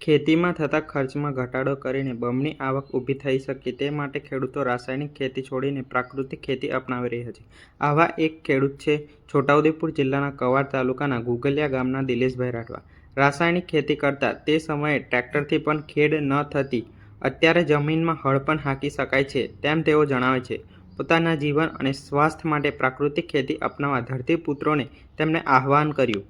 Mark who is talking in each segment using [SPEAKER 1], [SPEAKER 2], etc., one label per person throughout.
[SPEAKER 1] ખેતીમાં થતા ખર્ચમાં ઘટાડો કરીને બમણી આવક ઊભી થઈ શકે તે માટે ખેડૂતો રાસાયણિક ખેતી છોડીને પ્રાકૃતિક ખેતી અપનાવી રહ્યા છે. આવા એક ખેડૂત છે છોટાઉદેપુર જિલ્લાના કવાડ તાલુકાના ગુગલિયા ગામના દિલેશભાઈ રાઠવા. રાસાયણિક ખેતી કરતા તે સમયે ટ્રેક્ટરથી પણ ખેડ ન થતી અત્યારે જમીનમાં હળ પણ હાંકી શકાય છે તેમ તેઓ જણાવે છે. પોતાના જીવન અને સ્વાસ્થ્ય માટે પ્રાકૃતિક ખેતી અપનાવવા ધરતીપુત્રોને તેમણે આહ્વાન કર્યું.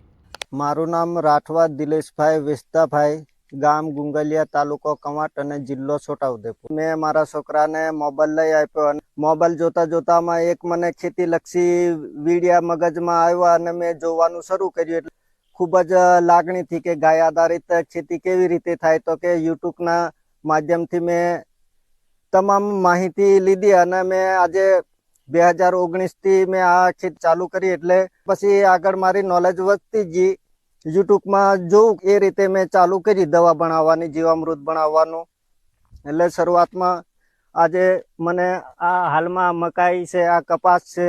[SPEAKER 2] મારું નામ રાઠવા દિલેશભાઈ વેસ્તાભાઈ ગામ ગુંગલિયા તાલુકો કમાટ અને જિલ્લો છોટાઉદેપુર. મેં મારા છોકરાને મોબાઈલ લઈ આપ્યો અને મોબાઈલ જોતા જોતામાં એક મને ખેતીલક્ષી વીડિયા મગજમાં આવ્યા અને મેં જોવાનું શરૂ કર્યું એટલે ખૂબ જ લાગણીથી કે ગાય આધારિત ખેતી કેવી રીતે થાય તો કે યુટ્યુબના માધ્યમથી મેં તમામ માહિતી લીધી અને મેં આજે બે હજાર ઓગણીસથી મેં આ ખેતી ચાલુ કરી એટલે પછી આગળ મારી નોલેજ વધતી ગઈ યુટ્યુબમાં જોઉં એ રીતે મેં ચાલુ કરી દવા બનાવવાની, જીવામૃત બનાવવાનું. એટલે શરૂઆતમાં આજે મને આ હાલમાં મકાઈ છે, આ કપાસ છે,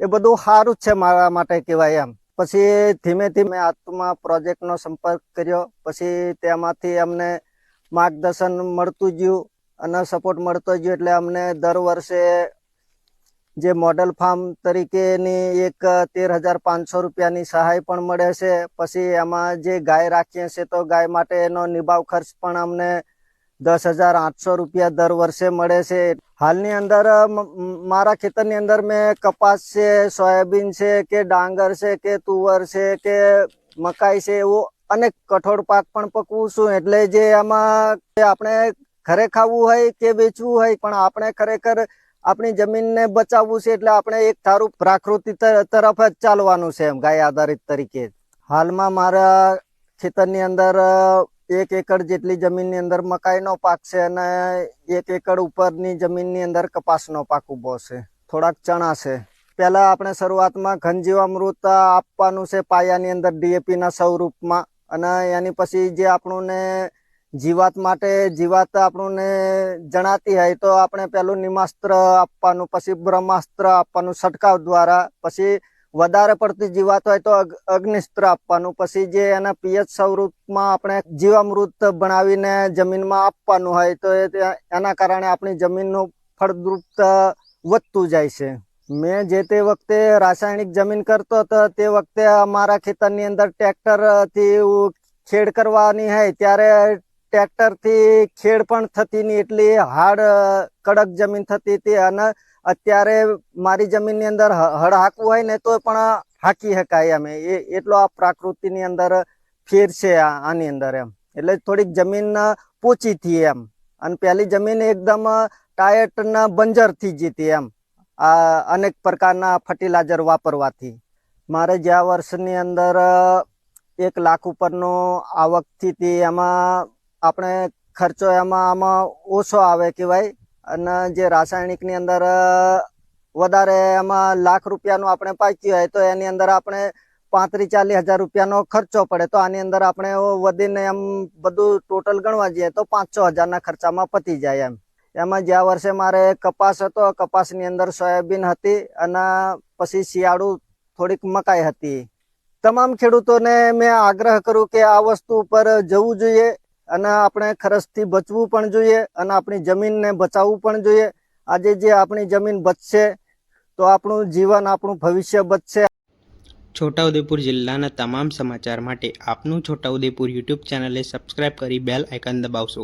[SPEAKER 2] એ બધું સારું જ છે મારા માટે કહેવાય એમ. પછી ધીમે ધીમે આત્મા પ્રોજેક્ટનો સંપર્ક કર્યો. પછી તેમાંથી અમને માર્ગદર્શન મળતું ગયું અને સપોર્ટ મળતો ગયો એટલે અમને દર વર્ષે જે મોડલ ફાર્મ તરીકેની એક તેર હજાર પાંચસો રૂપિયાની સહાય પણ મળે છે. પછી એમાં જે ગાય રાખીએ છીએ તો ગાય માટેનો નિભાવ ખર્ચ પણ અમને દસ હજાર આઠસો રૂપિયા દર વર્ષે મળે છે. હાલની અંદર મારા ખેતરની અંદર મેં કપાસ છે, સોયાબીન છે, કે ડાંગર છે, કે તુવર છે, કે મકાઈ છે, એવું અનેક કઠોળ પાક પણ પકવું છું. એટલે જે એમાં આપણે ઘરે ખાવું હોય કે વેચવું હોય, પણ આપણે ખરેખર આપણી જમીનને બચાવવું છે એટલે આપણે એક સારું પ્રાકૃતિક તરફ જ ચાલવાનું છે એમ, ગાય આધારિત તરીકે. હાલમાં મારા ખેતરની અંદર એક એકડ જેટલી જમીનની અંદર મકાઈનો પાક છે અને એક એકડ ઉપરની જમીનની અંદર કપાસનો પાક ઊભો છે. થોડાક ચણા છે. પહેલાં આપણે શરૂઆતમાં ઘનજીવામૃત આપવાનું છે પાયાની અંદર ડીએપીના સ્વરૂપમાં અને એની પછી જે આપણને જીવાત માટે જીવાત આપણને જણાતી હોય તો આપણે પેલું નિમાસ્ત્ર આપવાનું, પછી બ્રહ્માસ્ત્ર આપવાનું, છંટકાવ દ્વારા, પછી વધારે પડતી જીવાત હોય તો અગ્નિસ્ત્ર આપવાનું, પછી જે એના પિયત સ્વરૂપમાં આપણે જીવામૃત બનાવીને જમીનમાં આપવાનું હોય તો એના કારણે આપણી જમીનનું ફળદ્રુપતા વધતું જાય છે. મેં જે તે વખતે રાસાયણિક જમીન કરતો હતો તે વખતે અમારા ખેતરની અંદર ટ્રેક્ટરથી ખેડ કરવાની હોય ત્યારે ટ્રેક્ટરથી ખેડ પણ થતી નહીં, એટલી હાર્ડ કડક જમીન થતી હતી અને અત્યારે મારી જમીનની અંદર હળ હાંકવું હોય ને તો પણ હાંકી શકાય અમે એ, એટલો આ પ્રાકૃતિની અંદર ફેર છે આની અંદર એમ. એટલે થોડીક જમીન પોચી થઈ એમ. અને પેલી જમીન એકદમ ટાયટ ના બંજર થઈ જતી એમ. આ અનેક પ્રકારના ફર્ટિલાઇઝર વાપરવાથી. મારે જ્યાં વર્ષની અંદર એક લાખ ઉપરનો આવકથી એમાં આપણે ખર્ચો એમાં આમાં ઓછો આવે કહેવાય અને જે રાસાયણિકની અંદર વધારે એમાં લાખ રૂપિયાનું આપણે પાક્યું હોય તો એની અંદર આપણે પાંત્રીસ ચાલીસ હજાર રૂપિયાનો ખર્ચો પડે. તો આની અંદર આપણે વધીને એમ બધું ટોટલ ગણવા જઈએ તો પાંચ છ હજારના ખર્ચામાં પતી જાય એમ. એમાં જ્યાં વર્ષે મારે કપાસ હતો, કપાસની અંદર સોયાબીન હતી અને પછી શિયાળુ થોડીક મકાઈ હતી. તમામ ખેડૂતોને મેં આગ્રહ કરું કે આ વસ્તુ ઉપર જવું જોઈએ. અને આપણે ખર્ચથી બચવું પણ જોઈએ અને આપણી જમીનને બચાવવું પણ જોઈએ. આજે જે આપણી જમીન બચશે, તો આપણું જીવન, આપણું ભવિષ્ય બચશે.
[SPEAKER 1] છોટાઉદેપુર જિલ્લાના તમામ સમાચાર માટે આપનું છોટાઉદેપુર યુટ્યુબ ચેનલને સબસ્ક્રાઇબ કરી બેલ આઇકન દબાવશો.